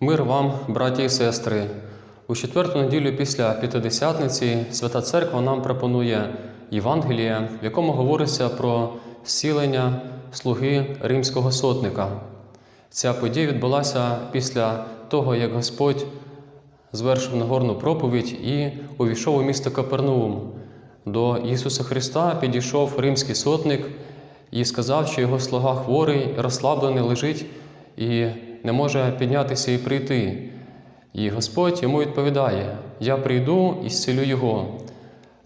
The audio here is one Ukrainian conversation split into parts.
Мир вам, браті і сестри. У четверту неділю після П'ятидесятниці Свята Церква нам пропонує Євангеліє, в якому говориться про зцілення слуги римського сотника. Ця подія відбулася після того, як Господь звершив Нагорну проповідь і увійшов у місто Капернаум. До Ісуса Христа підійшов римський сотник і сказав, що його слуга хворий, розслаблений лежить і не може піднятися і прийти. І Господь йому відповідає: Я прийду і зцілю його.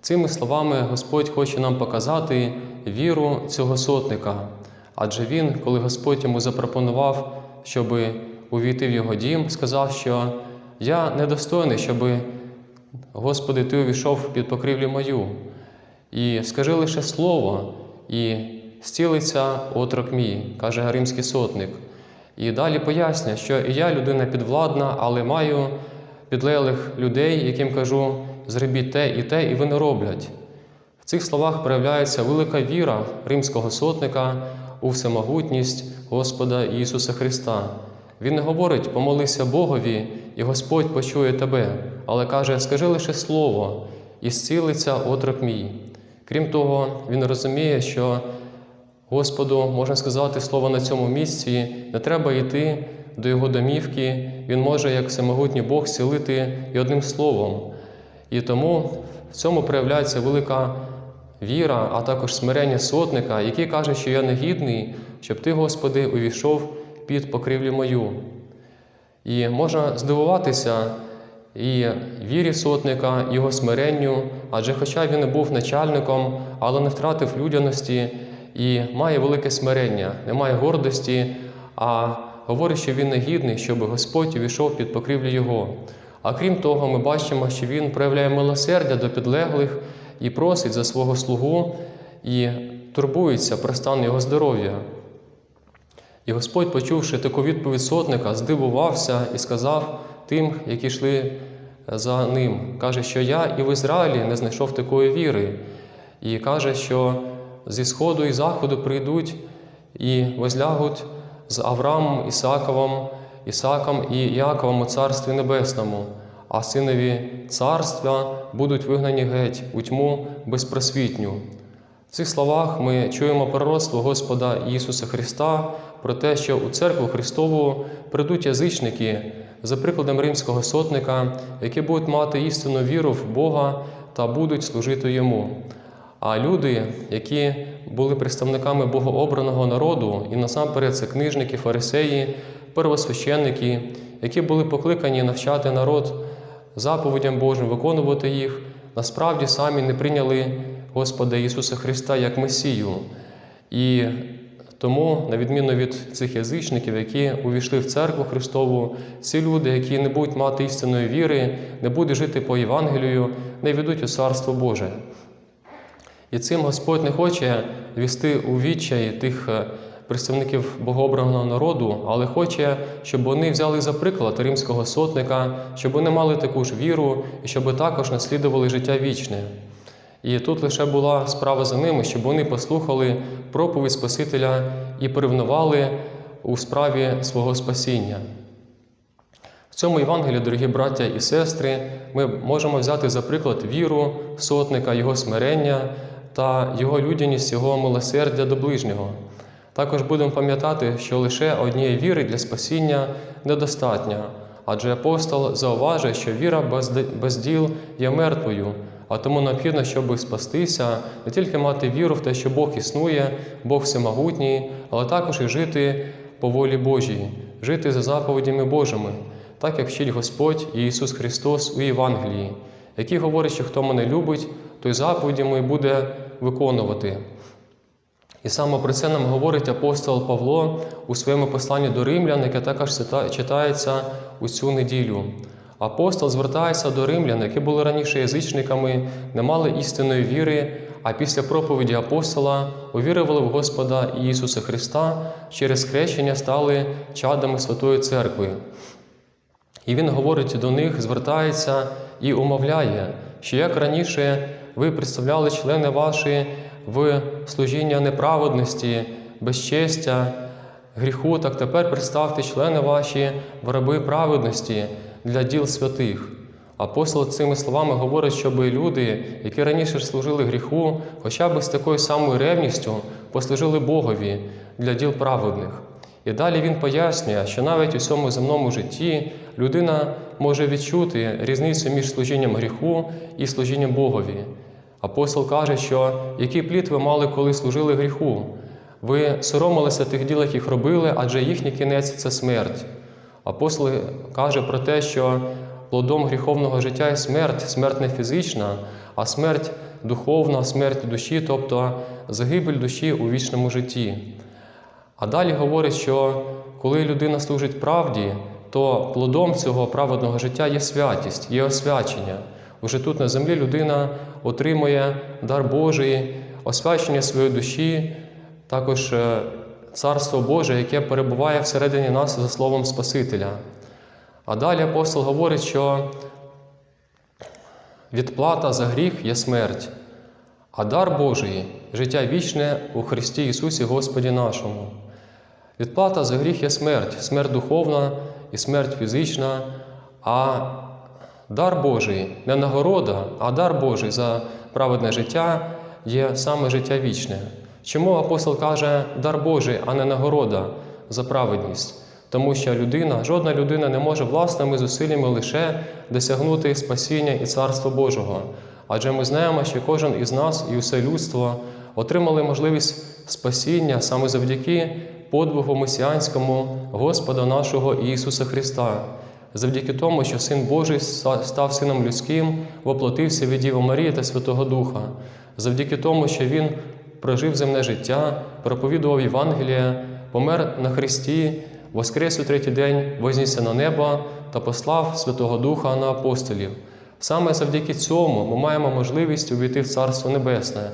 Цими словами Господь хоче нам показати віру цього сотника. Адже він, коли Господь йому запропонував, щоб увійти в його дім, сказав, що я недостойний, щоб, Господи, Ти увійшов під покрівлю мою. І скажи лише слово, і зцілиться отрок мій, каже римський сотник. І далі пояснює, що і я людина підвладна, але маю підлеглих людей, яким кажу, зробіть те і те, і вони роблять. В цих словах проявляється велика віра римського сотника у всемогутність Господа Ісуса Христа. Він не говорить, помолися Богові, і Господь почує тебе, але каже, скажи лише слово, і зцілиться отрок мій. Крім того, він розуміє, що Господу, можна сказати, слово на цьому місці, не треба йти до його домівки, він може, як всемогутній Бог, зцілити і одним словом. І тому в цьому проявляється велика віра, а також смирення сотника, який каже, що я негідний, щоб ти, Господи, увійшов під покрівлю мою. І можна здивуватися і вірі сотника, його смиренню, адже хоча він і був начальником, але не втратив людяності і має велике смирення, не має гордості, а говорить, що він негідний, щоб Господь увійшов під покрівлю його. А крім того, ми бачимо, що він проявляє милосердя до підлеглих і просить за свого слугу і турбується про стан його здоров'я. І Господь, почувши таку відповідь сотника, здивувався і сказав тим, які йшли за ним. Каже, що я і в Ізраїлі не знайшов такої віри. І каже, що зі сходу і заходу прийдуть і возлягуть з Авраамом, Ісаковим, Ісаком і Яковом у Царстві Небесному, а синові царства будуть вигнані геть у тьму безпросвітню. В цих словах ми чуємо пророцтво Господа Ісуса Христа про те, що у церкву Христову прийдуть язичники за прикладом римського сотника, які будуть мати істинну віру в Бога та будуть служити Йому. А люди, які були представниками богообраного народу, і насамперед це книжники, фарисеї, первосвященники, які були покликані навчати народ заповідям Божим, виконувати їх, насправді самі не прийняли Господа Ісуса Христа як Месію. І тому, на відміну від цих язичників, які увійшли в церкву Христову, ці люди, які не будуть мати істинної віри, не будуть жити по Євангелію, не ведуть у Царство Боже. І цим Господь не хоче вести у відчай тих е, представників богообраного народу, але хоче, щоб вони взяли за приклад римського сотника, щоб вони мали таку ж віру і щоб також наслідували життя вічне. І тут лише була справа за ними, щоб вони послухали проповідь Спасителя і порівнували у справі свого спасіння. В цьому Євангелії, дорогі браття і сестри, ми можемо взяти за приклад віру сотника, його смирення та його людяність, його милосердя до ближнього. Також будемо пам'ятати, що лише однієї віри для спасіння недостатньо, адже апостол зауважує, що віра без, діл є мертвою, а тому необхідно, щоб спастися, не тільки мати віру в те, що Бог існує, Бог всемогутній, але також і жити по волі Божій, жити за заповідями Божими, так як вчить Господь і Ісус Христос у Євангелії, який говорить, що хто мене любить, той заповіді мої буде виконувати. І саме про це нам говорить апостол Павло у своєму посланні до римлян, яке також читається у цю неділю. Апостол звертається до римлян, які були раніше язичниками, не мали істинної віри, а після проповіді апостола увірували в Господа Ісуса Христа, через хрещення стали чадами Святої Церкви. І Він говорить до них, звертається і умовляє, що як раніше ви представляли члени ваші в служіння неправедності, безчестя, гріху, так тепер представте члени ваші в раби праведності для діл святих. Апостол цими словами говорить, щоб люди, які раніше служили гріху, хоча б з такою самою ревністю послужили Богові для діл праведних. І далі він пояснює, що навіть у цьому земному житті людина може відчути різницю між служінням гріху і служінням Богові. Апостол каже, що який плід ви мали, коли служили гріху? Ви соромилися тих діл, яких робили, адже їхній кінець це смерть. Апостол каже про те, що плодом гріховного життя є смерть, смерть не фізична, а смерть духовна, смерть душі, тобто загибель душі у вічному житті. А далі говорить, що коли людина служить правді, то плодом цього праведного життя є святість, є освячення. Уже тут на землі людина отримує дар Божий, освячення своєї душі, також е, Царство Боже, яке перебуває всередині нас за словом Спасителя. А далі апостол говорить, що відплата за гріх є смерть, а дар Божий життя вічне у Христі Ісусі Господі нашому. Відплата за гріх є смерть, смерть духовна і смерть фізична, а дар Божий не нагорода, а дар Божий за праведне життя є саме життя вічне. Чому апостол каже дар Божий, а не нагорода за праведність? Тому що людина, жодна людина не може власними зусиллями лише досягнути спасіння і царства Божого. Адже ми знаємо, що кожен із нас і усе людство отримали можливість спасіння саме завдяки подвигу месіанському Господа нашого Ісуса Христа, завдяки тому, що Син Божий став Сином людським, воплотився від Діви Марії та Святого Духа, завдяки тому, що Він прожив земне життя, проповідував Євангеліє, помер на Христі, воскрес у третій день, вознісся на небо та послав Святого Духа на апостолів. Саме завдяки цьому ми маємо можливість увійти в Царство Небесне.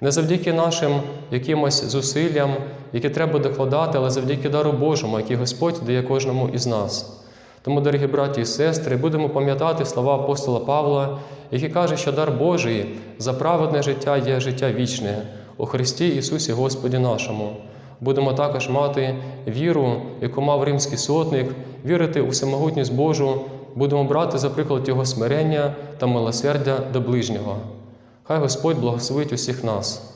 Не завдяки нашим якимось зусиллям, які треба докладати, але завдяки дару Божому, який Господь дає кожному із нас. Тому, дорогі браті і сестри, будемо пам'ятати слова апостола Павла, який каже, що дар Божий за праведне життя є життя вічне у Христі Ісусі Господі нашому. Будемо також мати віру, яку мав римський сотник, вірити у всемогутність Божу, будемо брати за приклад Його смирення та милосердя до ближнього. Хай Господь благословить усіх нас.